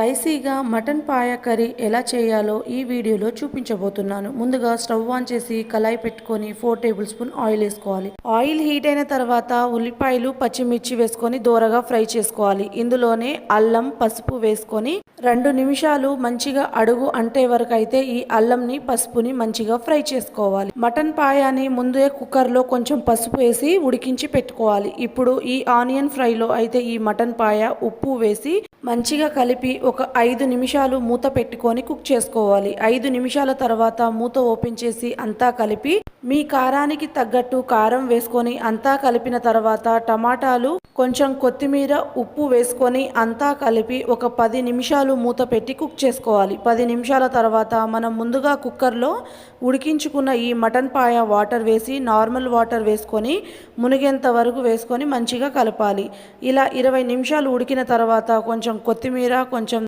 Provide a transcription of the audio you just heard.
స్పైసీగా మటన్ పాయ కర్రీ ఎలా చేయాలో ఈ వీడియోలో చూపించబోతున్నాను. ముందుగా స్టవ్ ఆన్ చేసి కళాయి పెట్టుకొని ఫోర్ టేబుల్ స్పూన్ ఆయిల్ వేసుకోవాలి. ఆయిల్ హీట్ అయిన తర్వాత ఉల్లిపాయలు పచ్చిమిర్చి వేసుకొని దోరగా ఫ్రై చేసుకోవాలి. ఇందులోనే అల్లం పసుపు వేసుకొని రెండు నిమిషాలు మంచిగా అడుగు అంటే వరకు అయితే ఈ అల్లంని పసుపుని మంచిగా ఫ్రై చేసుకోవాలి. మటన్ పాయాని ముందే కుక్కర్లో కొంచెం పసుపు వేసి ఉడికించి పెట్టుకోవాలి. ఇప్పుడు ఈ ఆనియన్ ఫ్రైలో అయితే ఈ మటన్ పాయ ఉప్పు వేసి మంచిగా కలిపి ఒక ఐదు నిమిషాలు మూత పెట్టుకొని కుక్ చేసుకోవాలి. ఐదు నిమిషాల తర్వాత మూత ఓపెన్ చేసి అంతా కలిపి మీ కారానికి తగ్గట్టు కారం వేసుకొని అంతా కలిపిన తర్వాత టమాటాలు కొంచెం కొత్తిమీర ఉప్పు వేసుకొని అంతా కలిపి ఒక పది నిమిషాలు మూత పెట్టి కుక్ చేసుకోవాలి. పది నిమిషాల తర్వాత మనం ముందుగా కుక్కర్లో ఉడికించుకున్న ఈ మటన్ పాయ వాటర్ వేసి నార్మల్ వాటర్ వేసుకొని మునిగేంత వరకు వేసుకొని మంచిగా కలపాలి. ఇలా ఇరవై నిమిషాలు ఉడికిన తర్వాత కొంచెం కొత్తిమీర కొంచెం